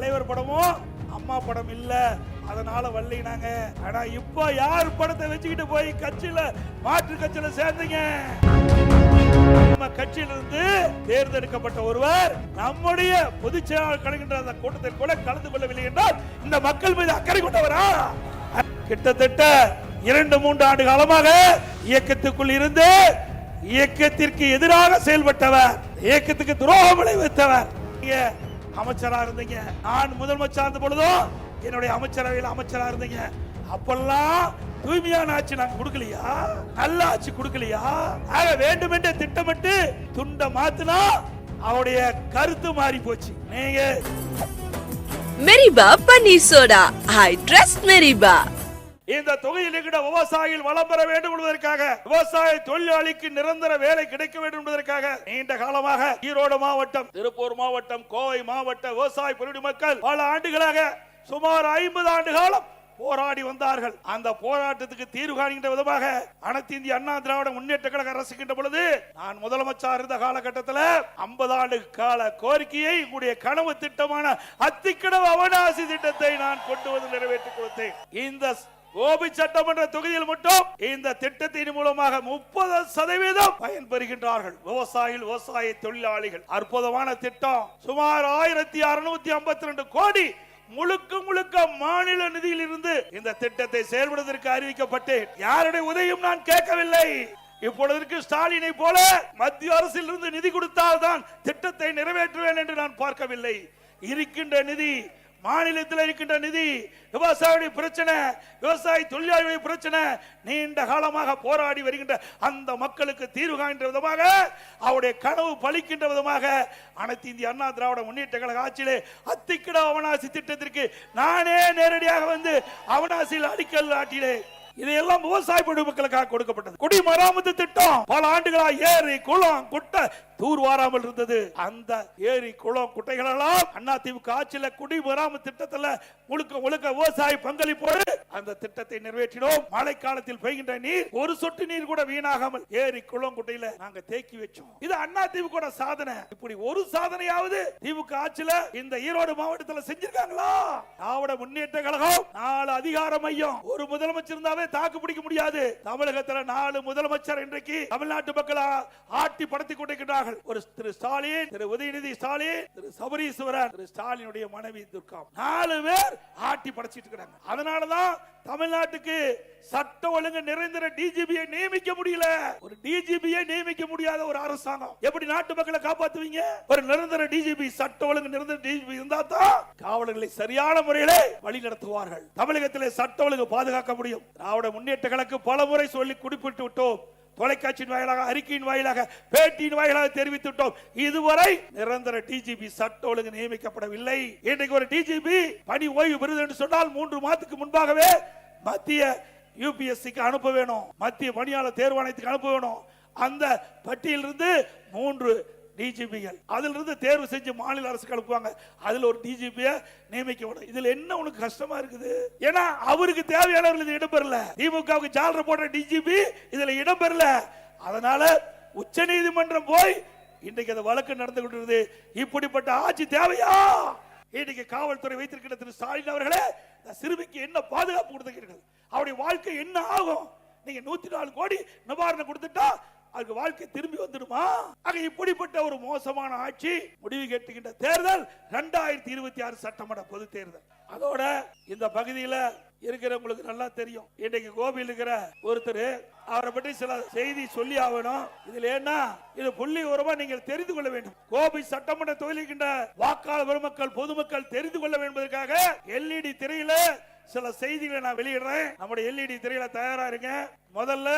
தலைவர் படமும் அம்மா படம் இல்ல. அதனால வரலினாங்க ஆனா இப்போ யார் படத்தை வச்சுக்கிட்டு போய் கட்சியில மாற்று கட்சியில சேர்ந்தீங்க? நம்ம கட்சியிலிருந்து தேர்ந்தெடுக்கப்பட்ட ஒருவர் நம்முடைய பொதுச் செயலாளர் கலகின்ற அந்த கூட்டத்தில் கூட கலந்து கொள்ளவில்லை என்றால் இந்த மக்கள் மீது அக்கறை கொண்டவரா? கிட்டத்தட்ட இரண்டு மூன்று ஆண்டு காலமாக இயக்கத்துக்குள் இருந்து இயக்கத்திற்கு எதிராக செயல்பட்டவர் இயக்கத்துக்கு துரோகம் விளைவித்தவர். அமைச்சராக இருந்தீங்க. நான் முதலமைச்சர் இருந்த பொழுதும் என்னுடைய அமைச்சரவையில் அமைச்சராக இருந்தீங்க. அப்பெல்லாம் தூய்மையான ஆட்சி நாங்க கொடுக்கலையா? நல்ல ஆட்சி கொடுக்கலையா? ஆக வேண்டுமென்றே திட்டமிட்டு துண்ட மாத்தினா அவருடைய கருத்து மாறி போச்சு. நீங்க மெரிபா பன்னீர் சோடா. I trust மெரிபா. இந்த தொகையில் இருக்கிற விவசாயிகள் வளம் பெற வேண்டும் என்பதற்காக விவசாய தொழிலாளிக்கு நிரந்தர வேலை கிடைக்க வேண்டும் என்பதற்காக நீண்ட காலமாக ஈரோடு மாவட்டம் திருப்பூர் மாவட்டம் கோவை மாவட்ட விவசாய பெருடி மக்கள் பல ஆண்டுகளாக சுமார் ஐம்பது ஆண்டு காலம் போராடி வந்தார்கள். அந்த போராட்டத்துக்கு தீர்வு காணுகின்ற விதமாக அனைத்து இந்திய அண்ணா திராவிட முன்னேற்ற கழக அரசுகின்ற பொழுது நான் முதலமைச்சர் இருந்த காலகட்டத்தில் ஐம்பது ஆண்டு கால கோரிக்கையை உங்களுடைய கனவு திட்டமான அத்திக்கடவு அவனாசி திட்டத்தை நான் கொண்டு வந்து நிறைவேற்றி கொடுத்தேன். இந்த கோபி சட்டமன்ற தொகுதியில் மட்டும் இந்த திட்டத்தின் மூலமாக முப்பது சதவீதம் பயன்பெறுகின்றார்கள். விவசாயிகள் விவசாய தொழிலாளிகள். அற்புதமான திட்டம். சுமார் ஆயிரத்தி அறுநூத்தி ஐம்பத்தி ரெண்டு கோடி முழுக்க முழுக்க மாநில நிதியில் இருந்து இந்த திட்டத்தை செயல்படுவதற்கு அறிவிக்கப்பட்டேன். யாருடைய உதவியும் நான் கேட்கவில்லை. இப்பொழுதற்கு ஸ்டாலினை போல மத்திய அரசில் இருந்து நிதி கொடுத்தால் தான் திட்டத்தை நிறைவேற்றுவேன் என்று நான் பார்க்கவில்லை. இருக்கின்ற நிதி மாநிலத்தில் இருக்கின்ற நிதி விவசாயிகளுடைய பிரச்சனை விவசாய தொழிலாளிகளுடைய பிரச்சனை நீண்ட காலமாக போராடி வருகின்ற அந்த மக்களுக்கு தீர்வு காண்கின்ற விதமாக அவருடைய கனவு பலிக்கின்ற விதமாக அனைத்து இந்திய அண்ணா திராவிட முன்னேற்ற கழக ஆட்சியிலே அத்திக்கிட அவனாசி திட்டத்திற்கு நானே நேரடியாக வந்து அவனாசியில் அடிக்கல் ஆட்டிலே இதையெல்லாம் விவசாய பொதுமக்களுக்காக கொடுக்கப்பட்டது. குடிமராமத்து திட்டம் பல ஆண்டுகளாக ஏரி குளம் குட்டை தூர் வாராமல் இருந்தது. அந்த ஏரி குளம் குட்டைகளெல்லாம் அண்ணா திமுக ஆட்சியில குடிமராமத்து திட்டத்துல முழுக்க முழுக்க விவசாய பங்களிப்போடு அந்த திட்டத்தை நிறைவேற்றினோம். மழை காலத்தில் பெய்கின்ற நீர் ஒரு சொட்டு நீர் கூட வீணாகாமல் ஏரி குளம் குட்டையில நாங்க தேக்கி வச்சோம். இது அண்ணா திமுக சாதனை. இப்படி ஒரு சாதனையாவது திமுக ஆட்சியில இந்த ஈரோடு மாவட்டத்துல செஞ்சிருக்காங்களா? திராவிட முன்னேற்ற கழகம் நாலு அதிகார மையம். ஒரு முதலமைச்சர் இருந்தாவே தாக்கு பிடிக்க முடியாது. தமிழகத்துல நாலு முதலமைச்சர் இன்றைக்கு தமிழ்நாட்டு மக்கள் ஆட்டி படுத்திக் கொண்டிருக்கிறார்கள் இருக்கிறார்கள் ஒரு திரு ஸ்டாலின் திரு உதயநிதி ஸ்டாலின் திரு சபரீஸ்வரர் திரு ஸ்டாலினுடைய மனைவி துர்கா. நாலு பேர் ஆட்டி படைச்சிட்டு இருக்கிறாங்க. அதனாலதான் தமிழ்நாட்டுக்கு சட்ட ஒழுங்கு நிரந்தர டிஜிபியை நியமிக்க முடியல. ஒரு டிஜிபியை நியமிக்க முடியாத ஒரு அரசாங்கம். எப்படி நாட்டு மக்களை காப்பாத்துவீங்க? ஒரு நிரந்தர டிஜிபி சட்ட ஒழுங்கு நிரந்தர டிஜிபி இருந்தா தான் காவலர்களை சரியான முறையில வழி நடத்துவார்கள். தமிழகத்திலே சட்ட ஒழுங்கு பாதுகாக்க முடியும். திராவிட முன்னேற்ற கழக்கு பல முறை சொல்லி குறிப்பிட்டு விட்டோம். தொலைக்காட்சியின் வாயிலாக அறிக்கையின் வாயிலாக பேட்டியின் வாயிலாக தெரிவித்துட்டோம் இதுவரை நிரந்தர டிஜிபி சட்ட ஒழுங்கு நியமிக்கப்படவில்லை. இன்றைக்கு ஒரு டிஜிபி பணி ஓய்வு பெறுது என்று சொன்னால் மூன்று மாதத்துக்கு முன்பாகவே மத்திய யூபிஎஸ்சிக்கு அனுப்ப வேணும். மத்திய பணியாளர் தேர்வாணையத்துக்கு அனுப்ப வேணும். அந்த பட்டியலிருந்து மூன்று டிஜிபிகள் அதிலிருந்து இருந்து தேர்வு செஞ்சு மாநில அரசுக்கு அனுப்புவாங்க. அதுல ஒரு டிஜிபிய நியமிக்க விடும் இதுல என்ன உனக்கு கஷ்டமா இருக்குது? ஏன்னா அவருக்கு தேவையானவர்கள் இது இடம்பெறல. திமுகவுக்கு ஜாலரை போடுற டிஜிபி இதுல இடம்பெறல. அதனால உச்ச நீதிமன்றம் போய் இன்றைக்கு அந்த வழக்கு நடந்து கொண்டிருந்தது இப்படிப்பட்ட ஆட்சி தேவையா? இன்னைக்கு காவல்துறை வைத்திருக்கிற திரு ஸ்டாலின் அவர்களே இந்த சிறுமிக்கு என்ன பாதுகாப்பு கொடுத்துக்கிறீர்கள் அவருடைய வாழ்க்கை என்ன ஆகும்? நீங்க நூத்தி நாலு கோடி நிவாரணம் கொடுத்துட்டா அதுக்கு வாழ்க்கை திரும்பி வந்துடுமா? ஆக இப்படிப்பட்ட ஒரு மோசமான ஆட்சி முடிவு கேட்டுகின்ற தேர்தல் ரெண்டாயிரத்தி இருபத்தி ஆறு சட்டமன்ற பொது தேர்தல். அதோட இந்த பகுதியில இருக்கிறவங்களுக்கு நல்லா தெரியும். இன்னைக்கு கோபியில் இருக்கிற ஒருத்தர் அவரை பற்றி சில செய்தி சொல்லி ஆகணும். இதுல என்ன இது புள்ளி உரமா நீங்கள் தெரிந்து கொள்ள வேண்டும். கோபி சட்டமன்ற தொழிலுகின்ற வாக்காளர் பெருமக்கள் பொதுமக்கள் தெரிந்து கொள்ள வேண்டும் என்பதற்காக எல்இடி திரையில சில செய்திகளை நான் வெளியிடுறேன். நம்முடைய எல்இடி திரையில தயாரா இருங்க முதல்ல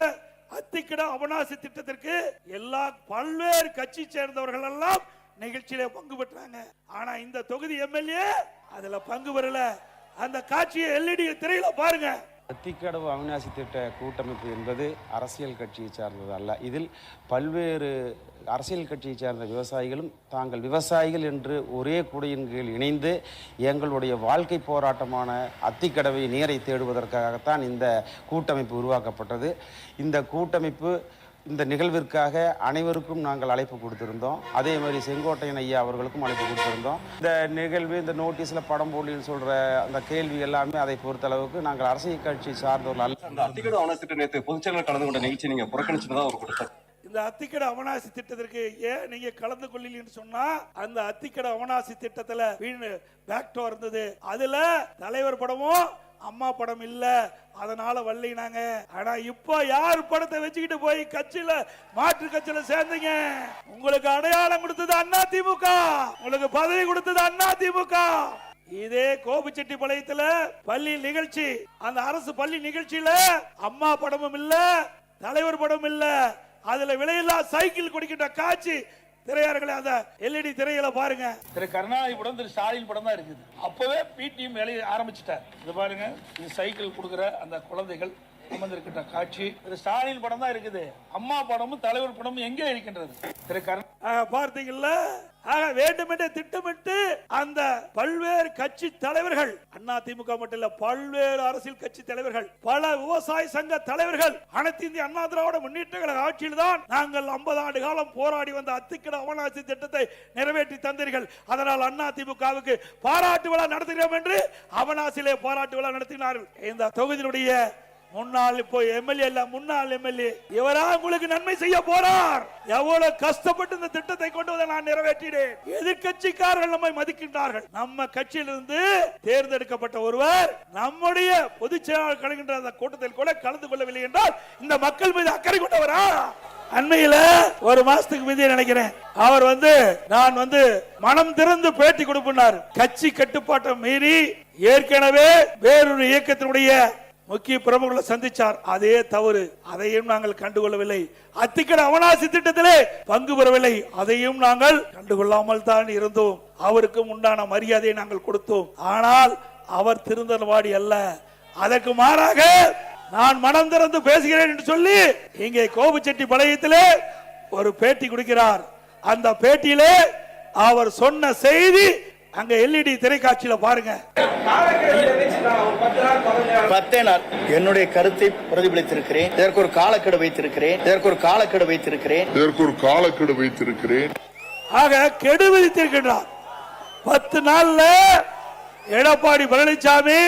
அத்திக்கிட அவனாசி திட்டத்திற்கு எல்லா பல்வேறு கட்சி சேர்ந்தவர்கள் எல்லாம் நிகழ்ச்சியில பங்கு பெற்றாங்க. ஆனா இந்த தொகுதி எம்எல்ஏ அதுல பங்கு பெறல. அந்த காட்சியை எல்இடி திரையில பாருங்க. அத்திக்கடவு அவிநாசி திட்ட கூட்டமைப்பு என்பது அரசியல் கட்சியை சார்ந்தது அல்ல. இதில் பல்வேறு அரசியல் கட்சியை சார்ந்த விவசாயிகளும் தாங்கள் விவசாயிகள் என்று ஒரே குடையின் கீழ் இணைந்து எங்களுடைய வாழ்க்கை போராட்டமான அத்திக்கடவை நீரை தேடுவதற்காகத்தான் இந்த கூட்டமைப்பு உருவாக்கப்பட்டது. இந்த கூட்டமைப்பு இந்த நிகழ்விற்காக அனைவருக்கும் நாங்கள் அழைப்பு கொடுத்திருந்தோம். அதே மாதிரி செங்கோட்டையன் ஐயா அவர்களுக்கும் அழைப்பு கொடுத்திருந்தோம். இந்த நிகழ்வு இந்த நோட்டீஸில் படம் போலின்னு சொல்கிற அந்த கேள்வி எல்லாமே அதை பொறுத்தளவுக்கு நாங்கள் அரசியல் கட்சி சார்ந்தவர்கள் அல்ல. அந்த அத்திக்கடு ஆவணத்திட்ட நேற்று பொதுச்செயலாளர் கலந்து கொண்ட நிகழ்ச்சி நீங்க புறக்கணிச்சுதான் ஒரு குற்றச்சாட்டு இந்த அத்திக்கடை அவனாசி திட்டத்திற்கு ஏன் நீங்க கலந்து கொள்ளலன்னு சொன்னா அந்த அத்திக்கடை அவனாசி திட்டத்துல வீண் பேக்டோ இருந்தது. அதுல தலைவர் படமும் அம்மா படம் இல்ல. அதனால வல்லினாங்க ஆனா இப்போ யார் படத்தை வச்சுக்கிட்டு போய் கட்சியில மாற்று கட்சியில சேர்ந்தீங்க? உங்களுக்கு அடையாளம் கொடுத்தது அண்ணா திமுக. உங்களுக்கு பதவி கொடுத்தது அண்ணா திமுக. இதே கோபிச்செட்டிப்பாளையத்துல பள்ளி நிகழ்ச்சி. அந்த அரசு பள்ளி நிகழ்ச்சியில அம்மா படமும் இல்ல தலைவர் படமும் இல்ல. அதுல விலையில்லா சைக்கிள் குடிக்கிட்ட காட்சி திரையார்களே அந்த எல்இடி திரையில பாருங்க. திரு கருணாநிதி படம் திரு ஸ்டாலின் படம் தான் இருக்குது. அப்பவே பிடிஎம் வேலையை ஆரம்பிச்சிட்டார். இது பாருங்க இது சைக்கிள் கொடுக்குற அந்த குழந்தைகள் அமர்ந்திருக்கின்ற காட்சி. திரு ஸ்டாலின் படம் தான் இருக்குது. அம்மா படமும் தலைவர் படமும் எங்கே இருக்கின்றது? திரு கருணா பார்த்தீங்கல்ல? ஆக வேண்டுமென்றே திட்டமிட்டு அந்த பல்வேறு கட்சி தலைவர்கள் அண்ணா திமுக மட்டும் இல்ல பல்வேறு அரசியல் கட்சி தலைவர்கள் பல விவசாய சங்க தலைவர்கள் அனைத்து இந்திய அண்ணா திராவிட முன்னேற்ற கழக ஆட்சியில் தான் நாங்கள் 50 ஆண்டு காலம் போராடி வந்த அத்திக்கட அவனாசி திட்டத்தை நிறைவேற்றி தந்தீர்கள். அதனால் அண்ணா திமுகவுக்கு பாராட்டு விழா நடத்துகிறோம் என்று அவனாசிலே பாராட்டு விழா நடத்தினார்கள். இந்த தொகுதியினுடைய முன்னாள் இப்போ எம்எல்ஏ இல்ல முன்னாள் எம்எல்ஏ. இவரா உங்களுக்கு நன்மை செய்ய போறார். எவ்வளவு கஷ்டப்பட்டு இந்த திட்டத்தை கொண்டு வந்து நான் நிறைவேற்றினேன். எதிர்க்கட்சிக்காரர்கள் நம்மை மதிக்கின்றார்கள். நம்ம கட்சியிலிருந்து தேர்ந்தெடுக்கப்பட்ட ஒருவர் நம்முடைய பொதுச் செயலாளர் கலகின்ற அந்த கூட்டத்தில் கூட கலந்து கொள்ளவில்லை என்றால் இந்த மக்கள் மீது அக்கறை கொண்டவரா? அண்மையில ஒரு மாசத்துக்கு முந்தைய நினைக்கிறேன். அவர் வந்து நான் வந்து மனம் திறந்து பேட்டி கொடுப்பினார். கட்சி கட்டுப்பாட்டை மீறி ஏற்கனவே வேறொரு இயக்கத்தினுடைய முக்கிய பிரபுகளை சந்திச்சார். அதே தவறு. அதையும் நாங்கள் கண்டுகொள்ளவில்லை. அத்திக்கட அவனாசி திட்டத்திலே பங்கு பெறவில்லை. அதையும் நாங்கள் கண்டுகொள்ளாமல் தான் இருந்தோம். அவருக்கும் உண்டான மரியாதையை நாங்கள் கொடுத்தோம். ஆனால் அவர் திருந்தல்வாடி அல்ல. அதற்கு மாறாக நான் மனம் திறந்து பேசுகிறேன் என்று சொல்லி இங்கே கோபுச்செட்டி பாளையத்திலே ஒரு பேட்டி கொடுக்கிறார். அந்த பேட்டியிலே அவர் சொன்ன செய்தி அங்க எல்இடி திரைக்காட்சியில பாருங்க. பத்தே நாள். என்னுடைய கருத்தை பிரதிபலித்திருக்கிறேன். இதற்கு ஒரு காலக்கெடு வைத்திருக்கிறேன். இதற்கு ஒரு காலக்கெடு வைத்திருக்கிறேன். இதற்கு ஒரு காலக்கெடு வைத்திருக்கிறேன். ஆக கெடு விதித்திருக்கின்றார். பத்து நாள்ல எடப்பாடி பழனிசாமி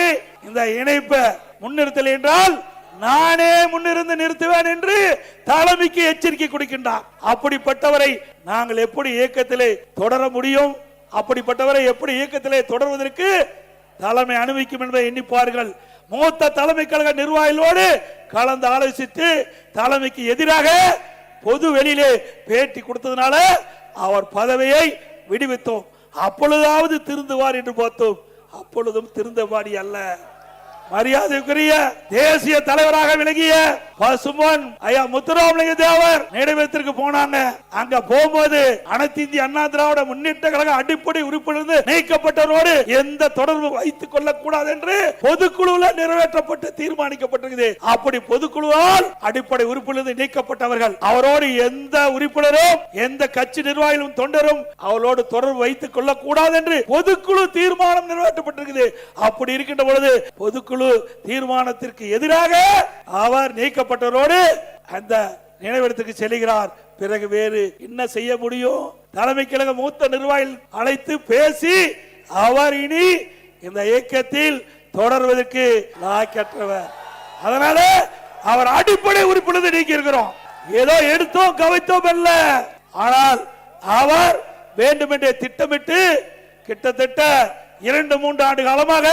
இந்த இணைப்பை முன்னிறுத்தல் என்றால் நானே முன்னிருந்து நிறுத்துவேன் என்று தலைமைக்கு எச்சரிக்கை கொடுக்கின்றார். அப்படிப்பட்டவரை நாங்கள் எப்படி இயக்கத்திலே தொடர முடியும்? அப்படிப்பட்டவரை எப்படி இயக்கத்திலே தொடர்வதற்கு தலைமை அனுபவிக்கும் என்பதை எண்ணிப்பார்கள். மூத்த தலைமை கழக நிர்வாகிகளோடு கலந்து ஆலோசித்து தலைமைக்கு எதிராக பொது வெளியிலே பேட்டி கொடுத்ததுனால அவர் பதவியை விடுவித்தோம். அப்பொழுதாவது திருந்துவார் என்று பார்த்தோம். அப்பொழுதும் திருந்தபாடி அல்ல. மரியாதைக்குரிய தேசிய தலைவராக விளங்கிய பசுமன் ஐயா முத்துராமலிங்க தேவர் நினைவகத்திற்கு போனாங்க அங்க போகும்போது அனைத்து இந்திய அண்ணா திராவிட முன்னேற்ற கழக அடிப்படை உறுப்பிலிருந்து நீக்கப்பட்டவரோடு எந்த தொடர்பு வைத்துக் கொள்ள கூடாது என்று பொதுக்குழுல நிறைவேற்றப்பட்டு தீர்மானிக்கப்பட்டிருக்குது. அப்படி பொதுக்குழுவால் அடிப்படை உறுப்பிலிருந்து நீக்கப்பட்டவர்கள் அவரோடு எந்த உறுப்பினரும் எந்த கட்சி நிர்வாகிகளும் தொண்டரும் அவரோடு தொடர்பு வைத்துக் கொள்ளக்கூடாது என்று பொதுக்குழு தீர்மானம் நிறைவேற்றப்பட்டிருக்குது. அப்படி இருக்கின்ற பொழுது பொதுக்குழு தீர்மானத்திற்கு எதிராக அவர் நீக்கப்பட்டவரோடு அந்த நினைவிடத்துக்கு செல்கிறார். பிறகு வேறு என்ன செய்ய முடியும்? தலைமை கழக மூத்த நிர்வாகிகள் அழைத்து பேசி அவர் இனி இந்த இயக்கத்தில் தொடர்வதற்கு லாக்கற்றவர் அதனால அவர் அடிப்படை உறுப்பினர் நீக்கி இருக்கிறோம் ஏதோ எடுத்தோம் கவித்தோம் அல்ல. ஆனால் அவர் வேண்டுமென்றே திட்டமிட்டு கிட்டத்தட்ட இரண்டு மூன்று ஆண்டு காலமாக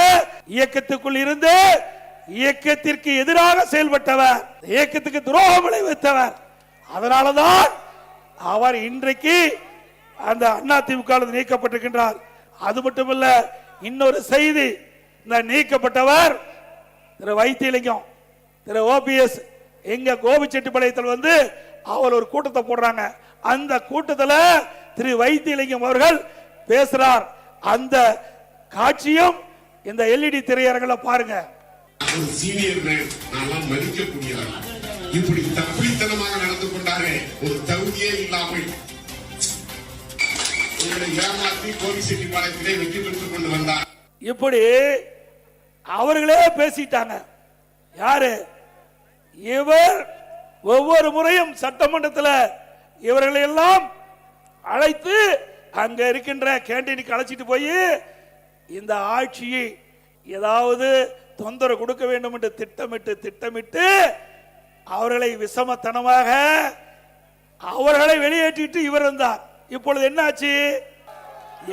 இயக்கத்துக்குள் இருந்து இயக்கத்திற்கு எதிராக செயல்பட்டவர். இயக்கத்துக்கு துரோகம் விளைவித்தவர். அதனாலதான் அவர் இன்றைக்கு அந்த அண்ணா திமுக நீக்கப்பட்டிருக்கின்றார். அது மட்டுமல்ல இன்னொரு செய்தி இந்த நீக்கப்பட்டவர் திரு வைத்தியலிங்கம் திரு ஓபிஎஸ் எங்க கோபிச்செட்டிப்பாளையத்தில் வந்து அவர் ஒரு கூட்டத்தை போடுறாங்க. அந்த கூட்டத்தில் திரு வைத்தியலிங்கம் அவர்கள் பேசுறார். அந்த காட்சியும் இந்த எல்இடி பாருங்க. ஒரு சீனியர் நான்லாம் மதிக்கக்கூடிய ஆள். இப்படி தப்பித்தனமாக நடந்து கொண்டாரே ஒரு தகுதியே இல்லாமல். உங்களை ஏமாற்றி கோவிச்செட்டிப்பாளையத்திலே வெற்றி பெற்றுக் கொண்டு வந்தார். இப்படி அவர்களே பேசிட்டாங்க. யாரு? இவர் ஒவ்வொரு முறையும் சட்டமன்றத்தில் இவர்களை எல்லாம் அழைத்து அங்க இருக்கின்ற கேண்டீனுக்கு அழைச்சிட்டு போய் இந்த ஆட்சியை ஏதாவது தொந்தரவு கொடுக்க வேண்டும் என்று திட்டமிட்டு திட்டமிட்டு அவர்களை விஷமத்தனமாக அவர்களை வெளியேற்றிட்டு இவர் இருந்தார் இப்பொழுது என்னாச்சு?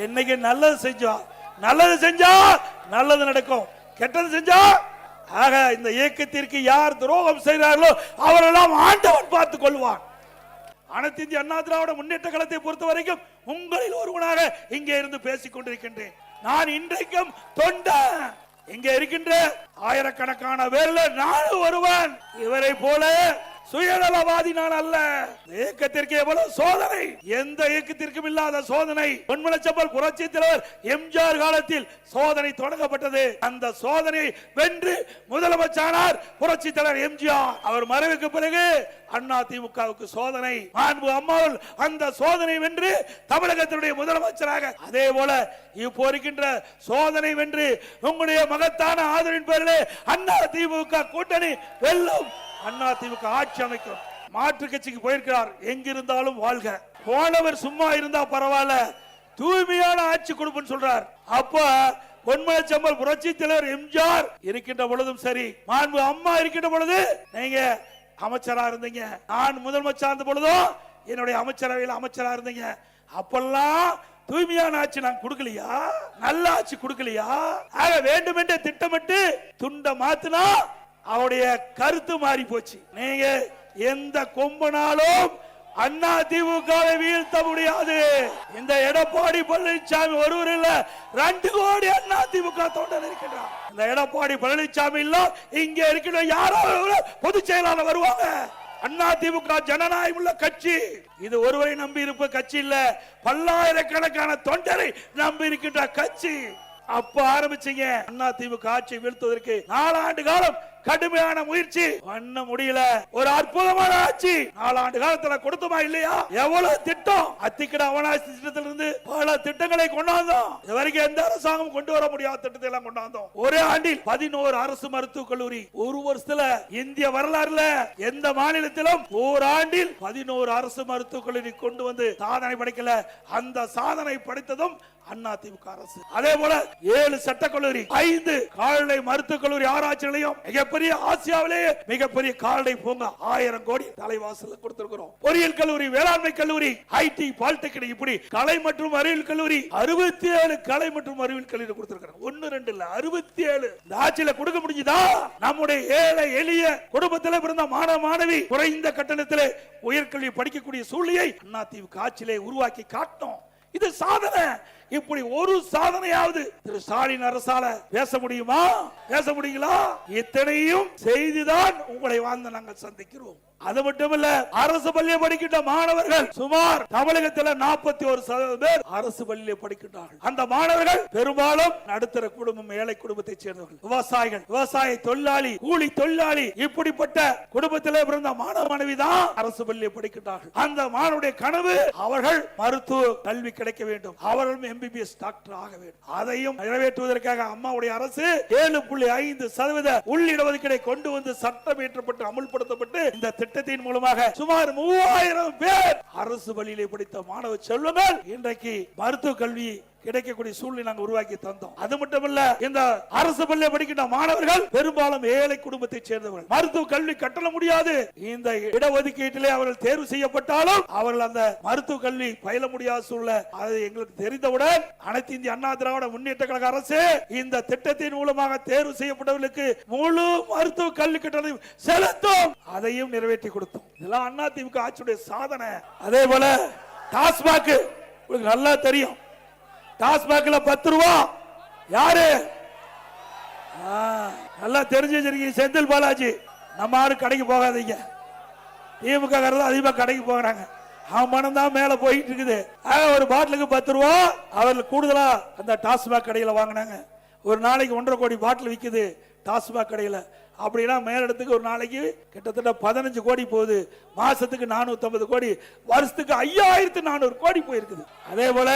என்னைக்கு நல்லது செஞ்சோம் நல்லது செஞ்சா நல்லது நடக்கும். கெட்டது செஞ்சா ஆக இந்த இயக்கத்திற்கு யார் துரோகம் செய்கிறார்களோ அவரெல்லாம் ஆண்டவன் பார்த்துக் கொள்வான். அனைத்து இந்திய அண்ணா திராவிட முன்னேற்ற கழகத்தை பொறுத்த வரைக்கும் உங்களில் ஒருவனாக இங்கே இருந்து பேசிக் கொண்டிருக்கின்றேன். நான் இன்றைக்கும் தொண்டன் இங்க இருக்கின்ற? ஆயிரக்கணக்கான பேர்ல நானும் ஒருவன். இவரை போல சுயநலவாதி நான் அல்ல. இயக்கத்திற்கு எவ்வளவு சோதனை? எந்த இயக்கத்திற்கும் இல்லாத சோதனை. பொன்மலச்சம்பல் புரட்சி தலைவர் எம்ஜிஆர் காலத்தில் சோதனை தொடங்கப்பட்டது. அந்த சோதனை வென்று முதலமைச்சானார் புரட்சி தலைவர் எம்ஜிஆர். அவர் மறைவுக்கு பிறகு அண்ணா திமுகவுக்கு சோதனை. மாண்பு அம்மாவில் அந்த சோதனை வென்று தமிழகத்தினுடைய முதலமைச்சராக. அதே போல இப்போ இருக்கின்ற சோதனை வென்று உங்களுடைய மகத்தான ஆதரவின் பேரிலே அண்ணா திமுக கூட்டணி வெல்லும். அண்ணா திமுக ஆட்சி அமைக்கும். மாற்று கட்சிக்கு போயிருக்கிறார். எங்கிருந்தாலும் வாழ்க. போனவர் சும்மா இருந்தா பரவாயில்ல. தூய்மையான ஆட்சி கொடுப்புன்னு சொல்றார். அப்ப பொன்மலைச்சம்பல் புரட்சி தலைவர் எம்ஜிஆர் இருக்கின்ற பொழுதும் சரி மாண்பு அம்மா இருக்கின்ற பொழுது நீங்க அமைச்சரா இருந்தீங்க. நான் முதலமைச்சர் இருந்த பொழுதும் என்னுடைய அமைச்சரவையில் அமைச்சரா இருந்தீங்க. அப்பெல்லாம் தூய்மையான ஆட்சி நான் கொடுக்கலையா? நல்ல ஆட்சி கொடுக்கலையா? ஆக வேண்டுமென்றே திட்டமிட்டு துண்ட மாத்தினா அவருடைய கருத்து மாறி போச்சு. நீங்க எந்த கொம்பனாலும் அண்ணா திமுகவை வீழ்த்த முடியாது. இந்த எடப்பாடி பழனிசாமி ஒருவர் இல்ல ரெண்டு கோடி அண்ணா திமுக தொண்டர் இருக்கின்றார். இந்த எடப்பாடி பழனிசாமி இல்ல இங்க இருக்கிற யாராவது பொதுச் செயலாளர் வருவாங்க. அண்ணா திமுக ஜனநாயகம் உள்ள கட்சி. இது ஒருவரை நம்பி இருப்ப கட்சி இல்ல பல்லாயிரக்கணக்கான தொண்டரை நம்பி இருக்கின்ற கட்சி. அப்ப ஆரம்பிச்சீங்க அண்ணா திமுக ஆட்சி வீழ்த்துவதற்கு நாலாண்டு காலம் கடுமையான முயற்சி. பண்ண முடியல. ஒரு அற்புதமான ஆட்சி. நாலாண்டு காலத்துல கொடுத்தோமா இல்லையா? எவ்வளவு திட்டம்? அத்திக்கட அவனாசி திட்டத்திலிருந்து பல திட்டங்களை கொண்டாந்தோம். இது வரைக்கும் எந்த அரசாங்கம் கொண்டு வர முடியாத திட்டத்தை எல்லாம் கொண்டாந்தோம். ஒரே ஆண்டில் பதினோரு அரசு மருத்துவக் கல்லூரி. ஒரு வருஷத்துல இந்திய வரலாறுல எந்த மாநிலத்திலும் ஓராண்டில் பதினோரு அரசு மருத்துவக் கல்லூரி கொண்டு வந்து சாதனை படைக்கல. அந்த சாதனை படைத்ததும் அண்ணா திமுக அரசு. அதே போல ஏழு சட்டக்கல்லூரி ஐந்து கால்நடை மருத்துவக் கல்லூரி ஆராய்ச்சி நிலையம் மிகப்பெரிய ஆசியாவிலேயே மிகப்பெரிய கால்நடை பூங்கா ஆயிரம் கோடி தலைவாசல் கொடுத்திருக்கிறோம். பொறியியல் கல்லூரி வேளாண்மை கல்லூரி ஐடி பாலிடெக்னிக் இப்படி கலை மற்றும் அறிவியல் கல்லூரி அறுபத்தி ஏழு கலை மற்றும் அறிவியல் கல்லூரி கொடுத்திருக்கிறோம் ஒன்னு ரெண்டு இல்ல அறுபத்தி ஏழு இந்த ஆட்சியில கொடுக்க முடிஞ்சுதா? நம்முடைய ஏழை எளிய குடும்பத்தில் பிறந்த மாணவ மாணவி குறைந்த கட்டணத்தில் உயர்கல்வி படிக்கக்கூடிய சூழ்நிலையை அண்ணா திமுக ஆட்சியிலே உருவாக்கி காட்டணும். இது சாதனை. இப்படி ஒரு சாதனையாவது திரு ஸ்டாலின் அரசால பேச முடியுமா? பேச முடியுங்களா? இத்தனையும் செய்துதான் உங்களை வாழ்ந்து நாங்கள் சந்திக்கிறோம். அது மட்டுமல்ல அரசு பள்ளியை படிக்கின்ற மாணவர்கள் சுமார் தமிழகத்தில் நாற்பத்தி ஒரு சதவீதம் பேர் அரசு பள்ளியில படிக்கின்றார்கள். அந்த மாணவர்கள் பெரும்பாலும் நடுத்தர குடும்பம் ஏழை குடும்பத்தை சேர்ந்தவர்கள். விவசாயிகள் விவசாய தொழிலாளி கூலி தொழிலாளி இப்படிப்பட்ட குடும்பத்திலே பிறந்த மாணவ மாணவி தான் அரசு பள்ளியை படிக்கின்றார்கள். அந்த மாணவனுடைய கனவு அவர்கள் மருத்துவ கல்வி கிடைக்க வேண்டும். அவர்களும் எம்பிபிஎஸ் டாக்டர் ஆக வேண்டும். அதையும் நிறைவேற்றுவதற்காக அம்மாவுடைய அரசு ஏழு புள்ளி ஐந்து சதவீத உள்ளிடஒதுக்கீடை கொண்டு வந்து சட்டம் இயற்றப்பட்டு அமுல்படுத்தப்பட்டு இந்த திட்டத்தின் மூலமாக சுமார் மூவாயிரம் பேர் அரசு பள்ளியிலே படித்த மாணவ செல்வங்கள் இன்றைக்கு மருத்துவ கல்வி கிடைக்கக்கூடிய சூழ்நிலை நாங்கள் உருவாக்கி தந்தோம். அது மட்டுமல்ல இந்த அரசு பள்ளியை படிக்கின்ற மாணவர்கள் பெரும்பாலும் ஏழை குடும்பத்தை சேர்ந்தவர்கள். மருத்துவ கல்வி கட்டண முடியாது. இந்த இடஒதுக்கீட்டிலே அவர்கள் தேர்வு செய்யப்பட்டாலும் அவர்கள் அந்த மருத்துவ கல்வி பயில முடியாத சூழ்நிலை. அது எங்களுக்கு தெரிந்தவுடன் அனைத்து இந்திய அண்ணா திராவிட முன்னேற்ற கழக அரசு இந்த திட்டத்தின் மூலமாக தேர்வு செய்யப்பட்டவர்களுக்கு முழு மருத்துவ கல்வி கட்டணம் செலுத்தும். அதையும் நிறைவேற்றி கொடுத்தோம். இதெல்லாம் அண்ணா திமுக ஆட்சியுடைய சாதனை. அதே போல டாஸ்மாக் உங்களுக்கு நல்லா தெரியும். டாஸ்மாக்ல பத்து ரூபா. யாரு? நல்லா தெரிஞ்சு வச்சிருக்கீங்க செந்தில் பாலாஜி நம்ம ஆளு கடைக்கு போகாதீங்க. திமுக தான் அதிகமா கடைக்கு போகிறாங்க. அவன் தான் மேல போயிட்டு இருக்குது. ஆக ஒரு பாட்டிலுக்கு பத்து ரூபா அவர்கள் கூடுதலா அந்த டாஸ்மாக் கடையில வாங்கினாங்க. ஒரு நாளைக்கு ஒன்றரை கோடி பாட்டில் விற்குது டாஸ்மாக் கடையில. அப்படின்னா மேலிடத்துக்கு ஒரு நாளைக்கு கிட்டத்தட்ட பதினஞ்சு கோடி போகுது. மாசத்துக்கு நானூத்தி கோடி. வருஷத்துக்கு ஐயாயிரத்து நானூறு கோடி போயிருக்குது. அதே போல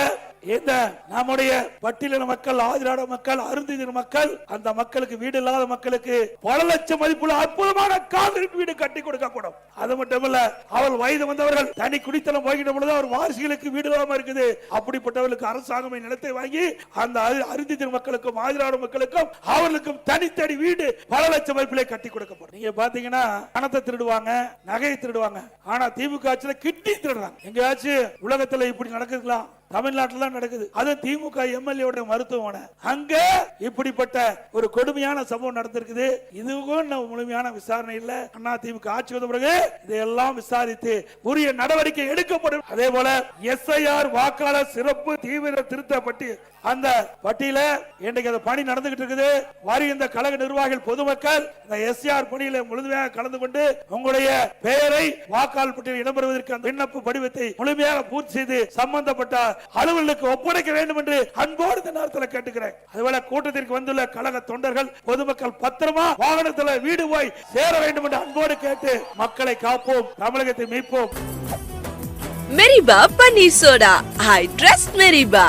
இந்த நம்முடைய பட்டியலின மக்கள் ஆதிராட மக்கள் அருந்தின மக்கள் அந்த மக்களுக்கு வீடு இல்லாத மக்களுக்கு பல லட்சம் மதிப்புள்ள அற்புதமான காங்கிரீட் வீடு கட்டி கொடுக்க கூடும் அது மட்டும் இல்ல அவள் வயது வந்தவர்கள் தனி குடித்தனம் போகின்ற பொழுது அவர் வாரிசுகளுக்கு வீடு இல்லாம இருக்குது. அப்படிப்பட்டவர்களுக்கு அரசாங்கமே நிலத்தை வாங்கி அந்த அருந்தின மக்களுக்கும் ஆதிராட மக்களுக்கும் அவர்களுக்கும் தனித்தனி வீடு பல லட்சம் மதிப்பு பிள்ளை கட்டி கொடுக்கப்படும். நீங்க பாத்தீங்கன்னா பணத்தை திருடுவாங்க நகையை திருடுவாங்க. ஆனா திமுக ஆட்சியில கிட்னி திருடுறாங்க. எங்கேயாச்சும் உலகத்துல இப்படி நடக்குதுங்களா? தமிழ்நாட்டில் தான் நடக்குது. அது திமுக எம்எல்ஏ மருத்துவமனை. அங்க இப்படிப்பட்ட ஒரு கொடுமையான சம்பவம் நடந்திருக்குது. இதுவும் நம்ம முழுமையான விசாரணை இல்ல. அண்ணா திமுக ஆட்சி வந்த பிறகு இதையெல்லாம் விசாரித்து உரிய நடவடிக்கை எடுக்கப்படும். அதே போல எஸ்ஐஆர் வாக்காளர் சிறப்பு தீவிர திருத்த பட்டி. அந்த பட்டியல இன்றைக்கு அந்த பணி நடந்துகிட்டு இருக்குது. வருகின்ற கழக நிர்வாகிகள் பொதுமக்கள் இந்த எஸ்ஆர் பணியில முழுமையாக கலந்து கொண்டு உங்களுடைய பெயரை வாக்காளர் பட்டியலில் இடம்பெறுவதற்கு அந்த விண்ணப்ப படிவத்தை முழுமையாக பூர்த்தி செய்து சம்பந்தப்பட்ட அலுவலருக்கு ஒப்படைக்க வேண்டும் என்று அன்போடு இந்த நேரத்தில் கேட்டுக்கிறேன். அதுபோல கூட்டத்திற்கு வந்துள்ள கழக தொண்டர்கள் பொதுமக்கள் பத்திரமா வாகனத்தில் வீடு போய் சேர வேண்டும் என்று அன்போடு கேட்டு மக்களை காப்போம் தமிழகத்தை மீட்போம். மெரிபா பன்னீர் சோடா. I trust மெரிபா.